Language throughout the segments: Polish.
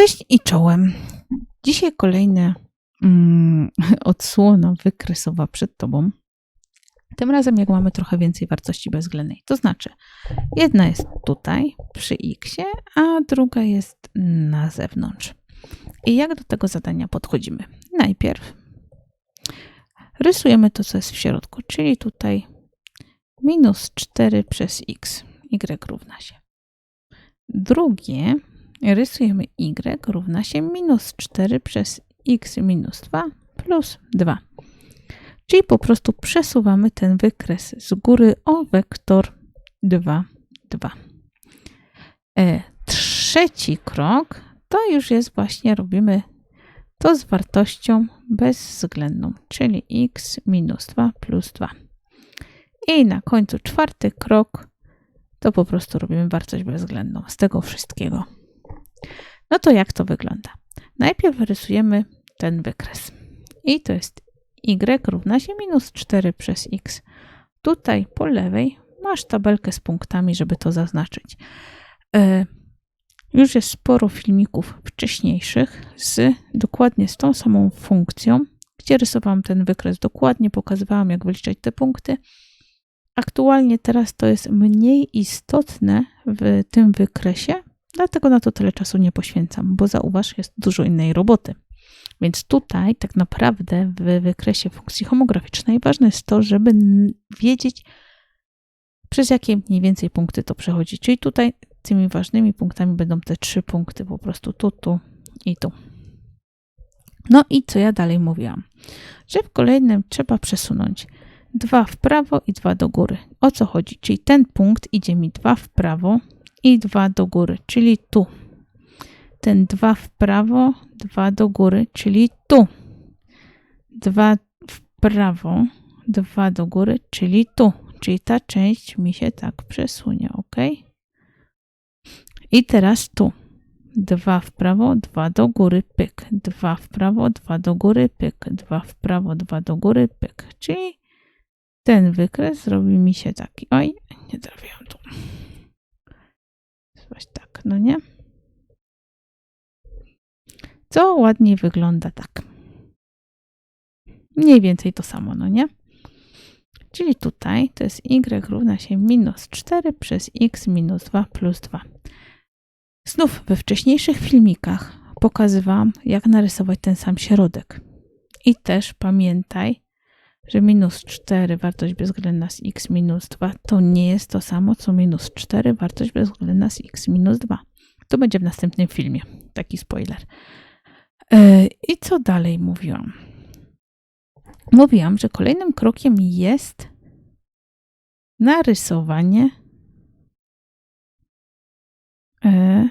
Cześć i czołem. Dzisiaj kolejna mm, odsłona wykresowa przed Tobą. Tym razem, jak mamy trochę więcej wartości bezwzględnej. To znaczy, jedna jest tutaj przy x, a druga jest na zewnątrz. I jak do tego zadania podchodzimy? Najpierw rysujemy to, co jest w środku, czyli tutaj minus 4 przez x, y równa się. Drugie rysujemy y równa się minus 4 przez x minus 2 plus 2. Czyli po prostu przesuwamy ten wykres z góry o wektor 2, 2. E, trzeci krok to już jest właśnie robimy to z wartością bezwzględną, czyli x minus 2 plus 2. I na końcu czwarty krok to po prostu robimy wartość bezwzględną z tego wszystkiego. No to jak to wygląda? Najpierw rysujemy ten wykres. I to jest y równa się minus 4 przez x. Tutaj po lewej masz tabelkę z punktami, żeby to zaznaczyć. E, już jest sporo filmików wcześniejszych z dokładnie z tą samą funkcją, gdzie rysowałam ten wykres dokładnie, pokazywałam jak wyliczać te punkty. Aktualnie teraz to jest mniej istotne w tym wykresie, dlatego na to tyle czasu nie poświęcam, bo zauważ, jest dużo innej roboty. Więc tutaj tak naprawdę w wykresie funkcji homograficznej ważne jest to, żeby wiedzieć, przez jakie mniej więcej punkty to przechodzi. Czyli tutaj tymi ważnymi punktami będą te trzy punkty, po prostu tu, tu i tu. No i co ja dalej mówiłam? Że w kolejnym trzeba przesunąć dwa w prawo i dwa do góry. O co chodzi? Czyli ten punkt idzie mi dwa w prawo i dwa do góry, czyli tu. Ten dwa w prawo, dwa do góry, czyli tu. Dwa w prawo, dwa do góry, czyli tu. Czyli ta część mi się tak przesunie, ok? I teraz tu. Dwa w prawo, dwa do góry, pyk. Dwa w prawo, dwa do góry, pyk. Dwa w prawo, dwa do góry, pyk. Czyli ten wykres zrobi mi się taki. Oj, nie trafiłam tu. No nie? Co ładnie wygląda tak. Mniej więcej to samo, no nie? Czyli tutaj to jest y równa się minus 4 przez x minus 2 plus 2. Znów we wcześniejszych filmikach pokazywałam, jak narysować ten sam środek. I też pamiętaj, że minus 4 wartość bezwzględna z x minus 2 to nie jest to samo, co minus 4 wartość bezwzględna z x minus 2. To będzie w następnym filmie. Taki spoiler. E, I co dalej mówiłam? Mówiłam, że kolejnym krokiem jest narysowanie e,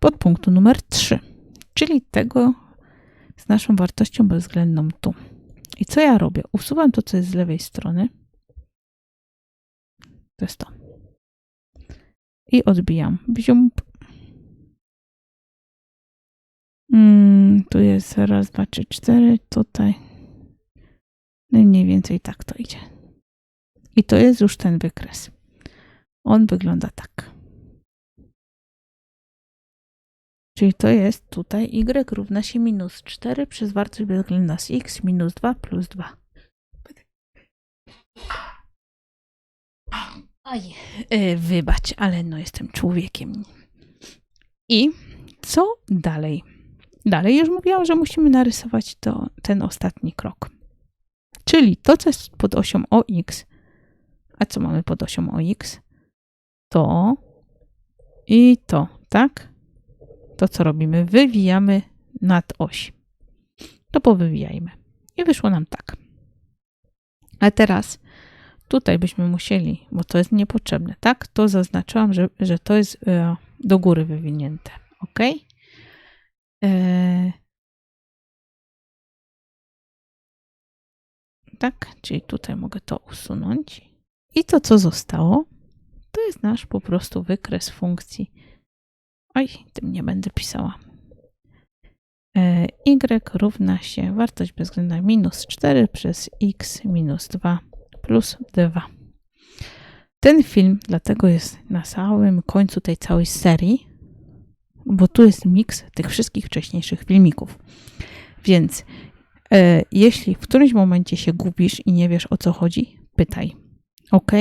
podpunktu numer 3, czyli tego z naszą wartością bezwzględną tu. I co ja robię? Usuwam to, co jest z lewej strony. To jest to. I odbijam. Bziump. Mm, tu jest raz, dwa, trzy, cztery. Tutaj. No i mniej więcej tak to idzie. I to jest już ten wykres. On wygląda tak. Czyli to jest tutaj y równa się minus 4 przez wartość bezwzględna z x minus 2 plus 2. Oj, yy, wybacz, ale no jestem człowiekiem. I co dalej? Dalej już mówiłam, że musimy narysować to, ten ostatni krok. Czyli to, co jest pod osią OX, a co mamy pod osią OX? To i to, tak? To co robimy? Wywijamy nad oś. To powywijajmy. I wyszło nam tak. A teraz tutaj byśmy musieli, bo to jest niepotrzebne, tak? To zaznaczyłam, że, że to jest e, do góry wywinięte. Ok? E, tak, czyli tutaj mogę to usunąć. I to, co zostało, to jest nasz po prostu wykres funkcji Oj, tym nie będę pisała. E, y równa się wartość bezwzględna minus 4 przez x minus 2 plus 2. Ten film dlatego jest na samym końcu tej całej serii, bo tu jest miks tych wszystkich wcześniejszych filmików. Więc e, jeśli w którymś momencie się gubisz i nie wiesz o co chodzi, pytaj. Ok?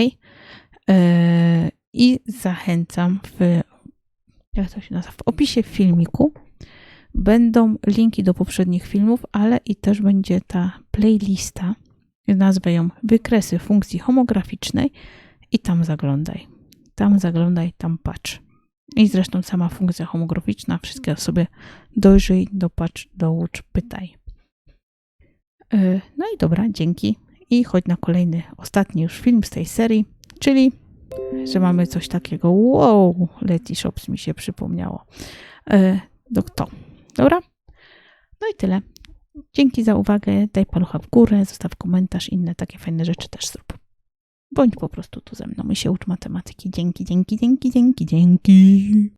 E, I zachęcam w, jak to się nazywa, w opisie filmiku będą linki do poprzednich filmów, ale i też będzie ta playlista. Nazwę ją Wykresy funkcji homograficznej i tam zaglądaj. Tam zaglądaj, tam patrz. I zresztą sama funkcja homograficzna, wszystkie sobie dojrzyj, dopatrz, doucz, pytaj. Yy, No i dobra, dzięki. I chodź na kolejny, ostatni już film z tej serii, czyli, że mamy coś takiego. Wow, Leti Shops mi się przypomniało. Yy, No to, dobra? No i tyle. Dzięki za uwagę. Daj palucha w górę, zostaw komentarz, inne takie fajne rzeczy też zrób. Bądź po prostu tu ze mną i się ucz matematyki. Dzięki, dzięki, dzięki, dzięki, dzięki.